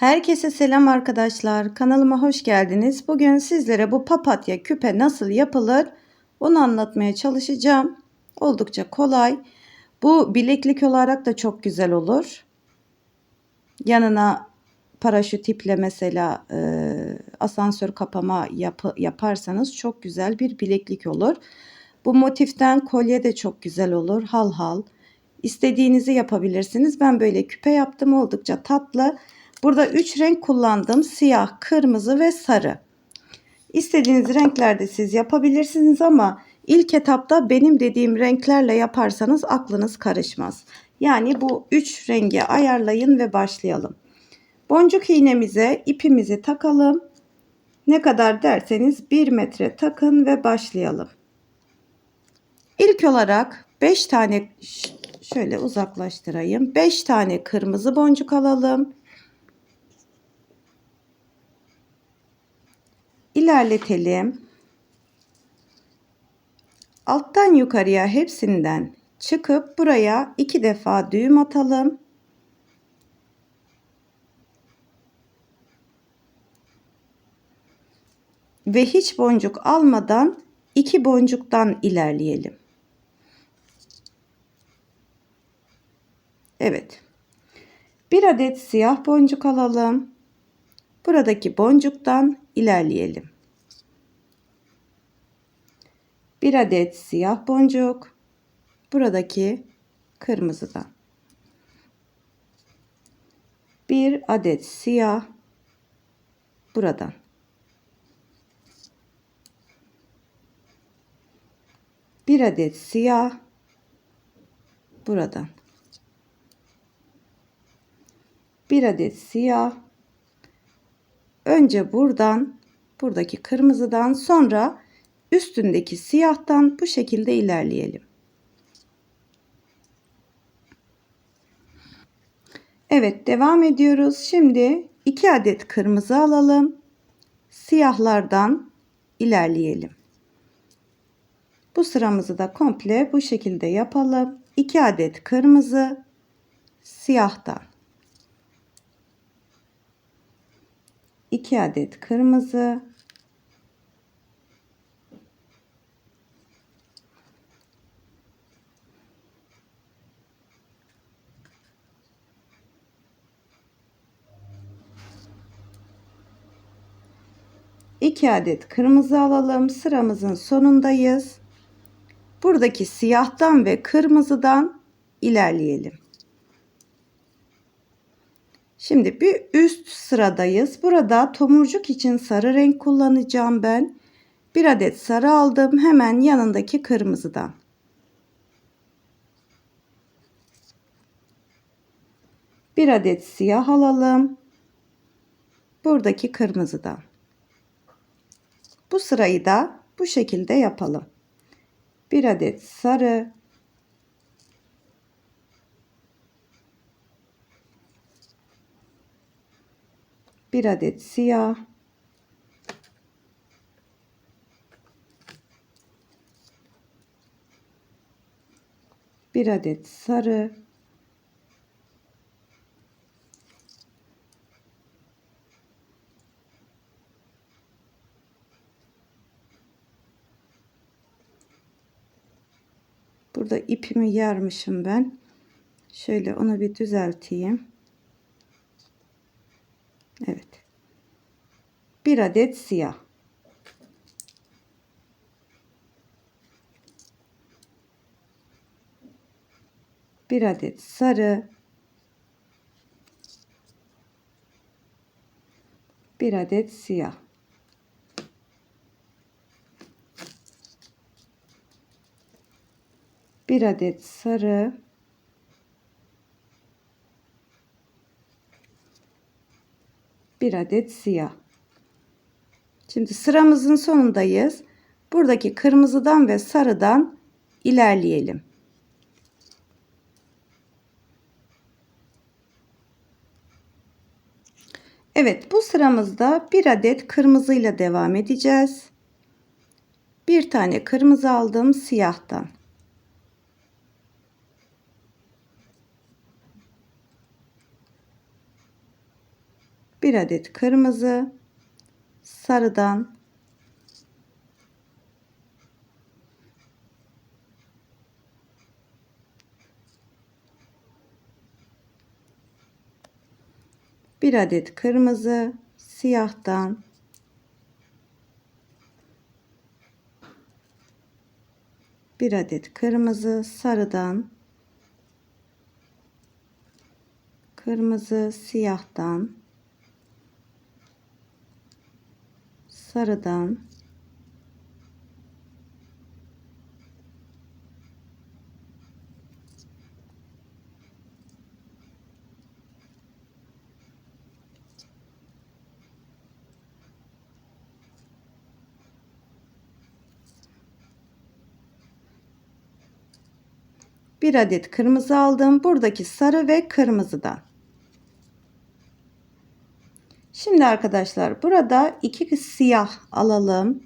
Herkese selam arkadaşlar. Kanalıma hoş geldiniz. Bugün sizlere bu papatya küpe nasıl yapılır onu anlatmaya çalışacağım. Oldukça kolay. Bu bileklik olarak da çok güzel olur. Yanına paraşüt iple mesela e, asansör kapama yapı, yaparsanız çok güzel bir bileklik olur. Bu motiften kolye de çok güzel olur. Hal hal. İstediğinizi yapabilirsiniz. Ben böyle küpe yaptım. Oldukça tatlı. Burada 3 renk kullandım. Siyah, kırmızı ve sarı. İstediğiniz renklerde siz yapabilirsiniz ama ilk etapta benim dediğim renklerle yaparsanız aklınız karışmaz. Yani bu 3 rengi ayarlayın ve başlayalım. Boncuk iğnemize ipimizi takalım. Ne kadar derseniz 1 metre takın ve başlayalım. İlk olarak 5 tane şöyle uzaklaştırayım. 5 tane kırmızı boncuk alalım. İlerletelim. Alttan yukarıya hepsinden çıkıp buraya iki defa düğüm atalım. Ve hiç boncuk almadan iki boncuktan ilerleyelim. Evet. Bir adet siyah boncuk alalım. Buradaki boncuktan ilerleyelim. Bir adet siyah boncuk. Buradaki kırmızıdan. Bir adet siyah buradan. Bir adet siyah buradan. Bir adet siyah önce buradan buradaki kırmızıdan sonra üstündeki siyahtan bu şekilde ilerleyelim. Evet devam ediyoruz. Şimdi 2 adet kırmızı alalım. Siyahlardan ilerleyelim. Bu sıramızı da komple bu şekilde yapalım. 2 adet kırmızı siyahtan 2 adet kırmızı iki adet kırmızı alalım. Sıramızın sonundayız. Buradaki siyahtan ve kırmızıdan ilerleyelim. Şimdi bir üst sıradayız. Burada tomurcuk için sarı renk kullanacağım ben. Bir adet sarı aldım. Hemen yanındaki kırmızıdan. Bir adet siyah alalım. Buradaki kırmızıdan. Bu sırayı da bu şekilde yapalım. Bir adet sarı, bir adet siyah bir adet sarı Burada ipimi yarmışım ben. Şöyle onu bir düzelteyim. Evet. Bir adet siyah. Bir adet sarı. Bir adet siyah. Bir adet sarı. Bir adet siyah. Şimdi sıramızın sonundayız. Buradaki kırmızıdan ve sarıdan ilerleyelim. Evet bu sıramızda bir adet kırmızıyla devam edeceğiz. Bir tane kırmızı aldım siyahtan. Bir adet kırmızı, sarıdan bir adet kırmızı, siyahtan bir adet kırmızı, sarıdan kırmızı, siyahtan sarıdan bir adet kırmızı aldım. Buradaki sarı ve kırmızıdan. Şimdi arkadaşlar burada iki siyah alalım.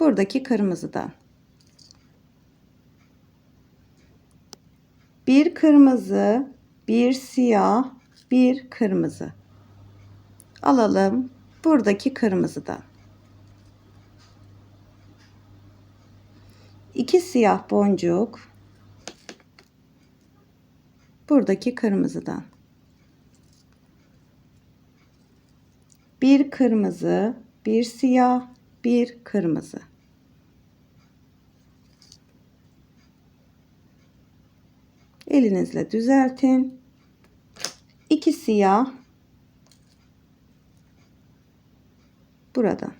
Buradaki kırmızıdan. Bir kırmızı, bir siyah, bir kırmızı. Alalım buradaki kırmızıdan. iki siyah boncuk buradaki kırmızıdan bir kırmızı bir siyah bir kırmızı. Elinizle düzeltin. İki siyah. Buradan.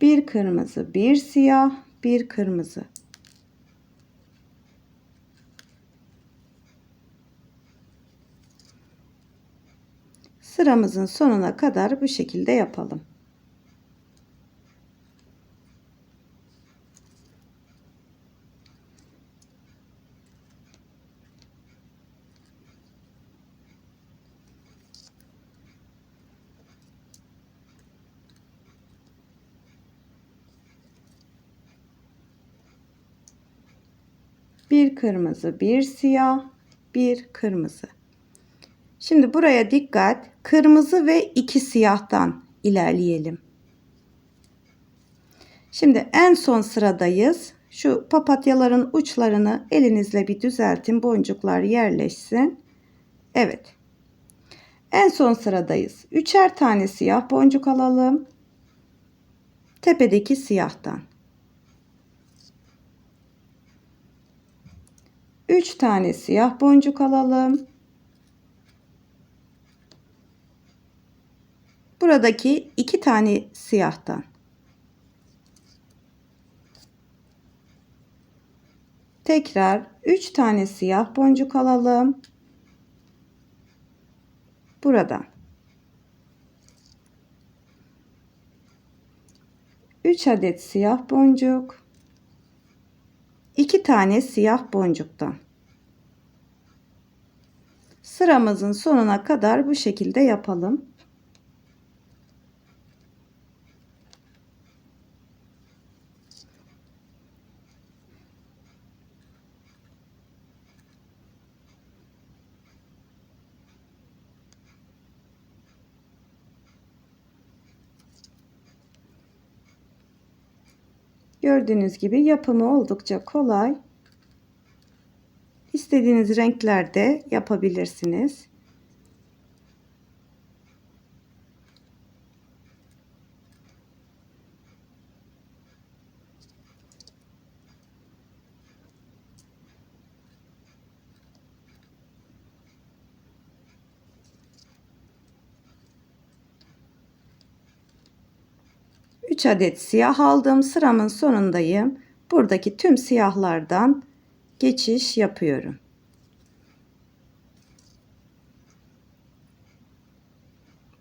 Bir kırmızı, bir siyah, bir kırmızı. Sıramızın sonuna kadar bu şekilde yapalım. bir kırmızı, bir siyah, bir kırmızı. Şimdi buraya dikkat. Kırmızı ve iki siyahtan ilerleyelim. Şimdi en son sıradayız. Şu papatyaların uçlarını elinizle bir düzeltin. Boncuklar yerleşsin. Evet. En son sıradayız. Üçer tane siyah boncuk alalım. Tepedeki siyahtan. 3 tane siyah boncuk alalım. Buradaki 2 tane siyahtan. Tekrar 3 tane siyah boncuk alalım. Buradan. 3 adet siyah boncuk. 2 tane siyah boncuktan. Sıramızın sonuna kadar bu şekilde yapalım. Gördüğünüz gibi yapımı oldukça kolay. İstediğiniz renklerde yapabilirsiniz. Üç adet siyah aldım. Sıramın sonundayım. Buradaki tüm siyahlardan geçiş yapıyorum.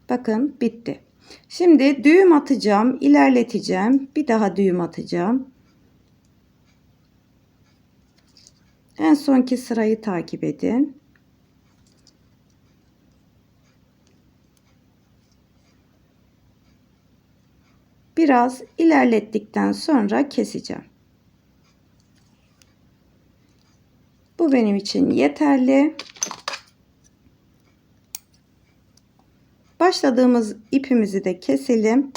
Bakın bitti. Şimdi düğüm atacağım, ilerleteceğim. Bir daha düğüm atacağım. En sonki sırayı takip edin. Biraz ilerlettikten sonra keseceğim. Bu benim için yeterli. Başladığımız ipimizi de keselim.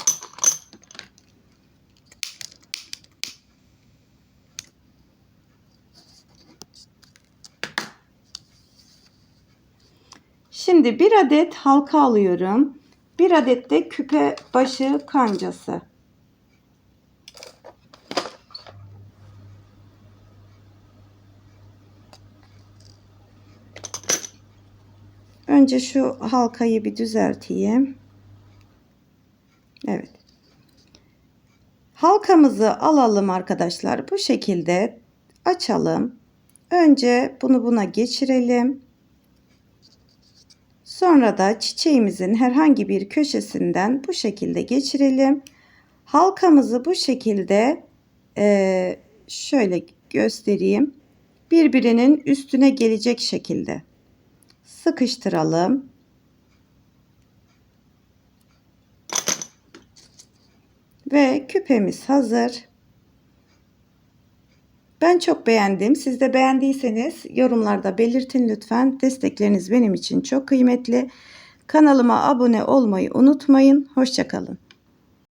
Şimdi bir adet halka alıyorum. Bir adet de küpe başı kancası. Önce şu halkayı bir düzelteyim. Evet. Halkamızı alalım arkadaşlar. Bu şekilde açalım. Önce bunu buna geçirelim. Sonra da çiçeğimizin herhangi bir köşesinden bu şekilde geçirelim. Halkamızı bu şekilde e, şöyle göstereyim. Birbirinin üstüne gelecek şekilde sıkıştıralım. Ve küpemiz hazır. Ben çok beğendim. Siz de beğendiyseniz yorumlarda belirtin lütfen. Destekleriniz benim için çok kıymetli. Kanalıma abone olmayı unutmayın. Hoşçakalın.